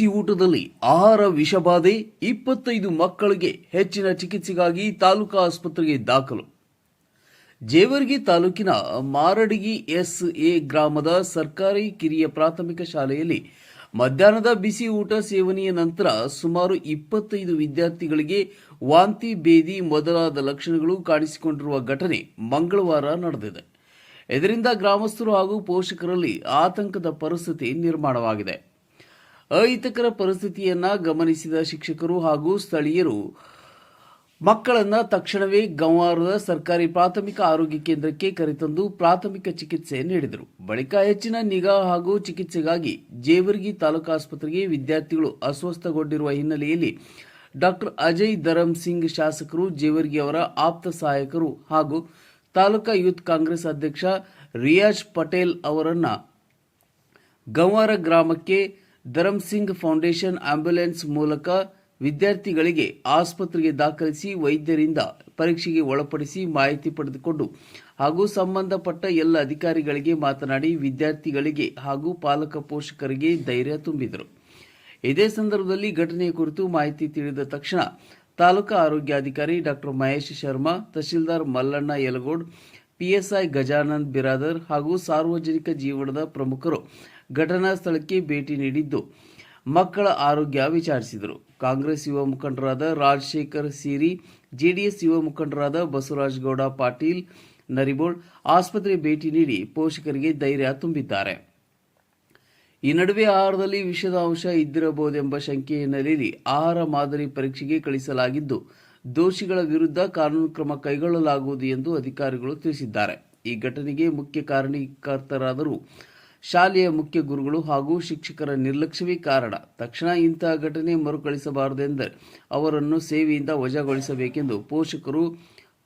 ಬಿಸಿ ಊಟದಲ್ಲಿ ಆಹಾರ ವಿಷಬಾಧೆ ಇಪ್ಪತ್ತೈದು ಮಕ್ಕಳಿಗೆ ಹೆಚ್ಚಿನ ಚಿಕಿತ್ಸೆಗಾಗಿ ತಾಲೂಕಾ ಆಸ್ಪತ್ರೆಗೆ ದಾಖಲು. ಜೇವರ್ಗಿ ತಾಲೂಕಿನ ಮಾರಡಿಗಿ ಎಸ್ ಎ ಗ್ರಾಮದ ಸರ್ಕಾರಿ ಕಿರಿಯ ಪ್ರಾಥಮಿಕ ಶಾಲೆಯಲ್ಲಿ ಮಧ್ಯಾಹ್ನದ ಬಿಸಿ ಊಟ ಸೇವನೆಯ ನಂತರ ಸುಮಾರು ಇಪ್ಪತ್ತೈದು ವಿದ್ಯಾರ್ಥಿಗಳಿಗೆ ವಾಂತಿ ಬೇದಿ ಮೊದಲಾದ ಲಕ್ಷಣಗಳು ಕಾಣಿಸಿಕೊಂಡಿರುವ ಘಟನೆ ಮಂಗಳವಾರ ನಡೆದಿದೆ. ಇದರಿಂದ ಗ್ರಾಮಸ್ಥರು ಹಾಗೂ ಪೋಷಕರಲ್ಲಿ ಆತಂಕದ ಪರಿಸ್ಥಿತಿ ನಿರ್ಮಾಣವಾಗಿದೆ. ಅಹಿತಕರ ಪರಿಸ್ಥಿತಿಯನ್ನ ಗಮನಿಸಿದ ಶಿಕ್ಷಕರು ಹಾಗೂ ಸ್ಥಳೀಯರು ಮಕ್ಕಳನ್ನ ತಕ್ಷಣವೇ ಗಂವಾರದ ಸರ್ಕಾರಿ ಪ್ರಾಥಮಿಕ ಆರೋಗ್ಯ ಕೇಂದ್ರಕ್ಕೆ ಕರೆತಂದು ಪ್ರಾಥಮಿಕ ಚಿಕಿತ್ಸೆ ನೀಡಿದರು. ಬಳಿಕ ಹೆಚ್ಚಿನ ನಿಗಾ ಹಾಗೂ ಚಿಕಿತ್ಸೆಗಾಗಿ ಜೇವರ್ಗಿ ತಾಲೂಕು ಆಸ್ಪತ್ರೆಗೆ ವಿದ್ಯಾರ್ಥಿಗಳು ಅಸ್ವಸ್ಥಗೊಂಡಿರುವ ಹಿನ್ನೆಲೆಯಲ್ಲಿ ಡಾಕ್ಟರ್ ಅಜಯ್ ಧರಮ್ ಸಿಂಗ್ ಶಾಸಕರು, ಜೇವರ್ಗಿ ಅವರ ಆಪ್ತ ಸಹಾಯಕರು ಹಾಗೂ ತಾಲೂಕಾ ಯೂತ್ ಕಾಂಗ್ರೆಸ್ ಅಧ್ಯಕ್ಷ ರಿಯಾಜ್ ಪಟೇಲ್ ಅವರನ್ನ ಗಂವಾರ ಗ್ರಾಮಕ್ಕೆ ಧರಮ್ ಸಿಂಗ್ ಫೌಂಡೇಶನ್ ಆಂಬ್ಯುಲೆನ್ಸ್ ಮೂಲಕ ವಿದ್ಯಾರ್ಥಿಗಳಿಗೆ ಆಸ್ಪತ್ರೆಗೆ ದಾಖಲಿಸಿ ವೈದ್ಯರಿಂದ ಪರೀಕ್ಷೆಗೆ ಒಳಪಡಿಸಿ ಮಾಹಿತಿ ಪಡೆದುಕೊಂಡು ಹಾಗೂ ಸಂಬಂಧಪಟ್ಟ ಎಲ್ಲ ಅಧಿಕಾರಿಗಳಿಗೆ ಮಾತನಾಡಿ ವಿದ್ಯಾರ್ಥಿಗಳಿಗೆ ಹಾಗೂ ಪಾಲಕ ಪೋಷಕರಿಗೆ ಧೈರ್ಯ ತುಂಬಿದರು. ಇದೇ ಸಂದರ್ಭದಲ್ಲಿ ಘಟನೆಯ ಕುರಿತು ಮಾಹಿತಿ ತಿಳಿದ ತಕ್ಷಣ ತಾಲೂಕಾ ಆರೋಗ್ಯಾಧಿಕಾರಿ ಡಾಕ್ಟರ್ ಮಹೇಶ್ ಶರ್ಮಾ, ತಹಶೀಲ್ದಾರ್ ಮಲ್ಲಣ್ಣ ಯಲಗೋಡ್ ಪಿಎಸ್ಐ ಗಜಾನಂದ್ ಬಿರಾದರ್ ಹಾಗೂ ಸಾರ್ವಜನಿಕ ಜೀವನದ ಪ್ರಮುಖರು ಘಟನಾ ಸ್ಥಳಕ್ಕೆ ಭೇಟಿ ನೀಡಿದ್ದು. ಮಕ್ಕಳ ಆರೋಗ್ಯ ವಿಚಾರಿಸಿದರು. ಕಾಂಗ್ರೆಸ್ ಯುವ ಮುಖಂಡರಾದ ರಾಜಶೇಖರ್ ಸೀರಿ, ಜೆಡಿಎಸ್ ಯುವ ಮುಖಂಡರಾದ ಬಸವರಾಜ ಗೌಡ ಪಾಟೀಲ್, ನರಿಬೋಳ್ ಆಸ್ಪತ್ರೆ ಭೇಟಿ ನೀಡಿ ಪೋಷಕರಿಗೆ ಧೈರ್ಯ ತುಂಬಿದ್ದಾರೆ. ಈ ನಡುವೆ ಆಹಾರದಲ್ಲಿ ವಿಷದ ಅಂಶ ಇದ್ದಿರಬಹುದೆಂಬ ಶಂಕೆ ಹಿನ್ನೆಲೆಯಲ್ಲಿ ಆಹಾರ ಮಾದರಿ ಪರೀಕ್ಷೆಗೆ ಕಳಿಸಲಾಗಿದ್ದು, ದೋಷಿಗಳ ವಿರುದ್ಧ ಕಾನೂನು ಕ್ರಮ ಕೈಗೊಳ್ಳಲಾಗುವುದು ಎಂದು ಅಧಿಕಾರಿಗಳು ತಿಳಿಸಿದ್ದಾರೆ. ಈ ಘಟನೆಗೆ ಮುಖ್ಯ ಕಾರಣೀಕರ್ತರಾದರೂ ಶಾಲೆಯ ಮುಖ್ಯ ಗುರುಗಳು ಹಾಗೂ ಶಿಕ್ಷಕರ ನಿರ್ಲಕ್ಷ್ಯವೇ ಕಾರಣ. ತಕ್ಷಣ ಇಂತಹ ಘಟನೆ ಮರುಕಳಿಸಬಾರದೆಂದರೆ ಅವರನ್ನು ಸೇವೆಯಿಂದ ವಜಾಗೊಳಿಸಬೇಕೆಂದು ಪೋಷಕರು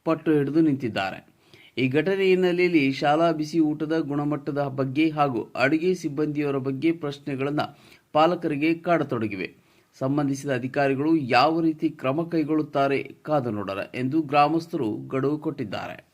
ಪಟ್ಟು ಹಿಡಿದು ನಿಂತಿದ್ದಾರೆ. ಈ ಘಟನೆ ಹಿನ್ನೆಲೆಯಲ್ಲಿ ಶಾಲಾ ಬಿಸಿ ಊಟದ ಗುಣಮಟ್ಟದ ಬಗ್ಗೆ ಹಾಗೂ ಅಡುಗೆ ಸಿಬ್ಬಂದಿಯವರ ಬಗ್ಗೆ ಪ್ರಶ್ನೆಗಳನ್ನು ಪಾಲಕರಿಗೆ ಕಾಡತೊಡಗಿವೆ. ಸಂಬಂಧಿಸಿದ ಅಧಿಕಾರಿಗಳು ಯಾವ ರೀತಿ ಕ್ರಮ ಕೈಗೊಳ್ಳುತ್ತಾರೆ ಕಾದು ನೋಡರ ಎಂದು ಗ್ರಾಮಸ್ಥರು ಗಡುವು ಕೊಟ್ಟಿದ್ದಾರೆ.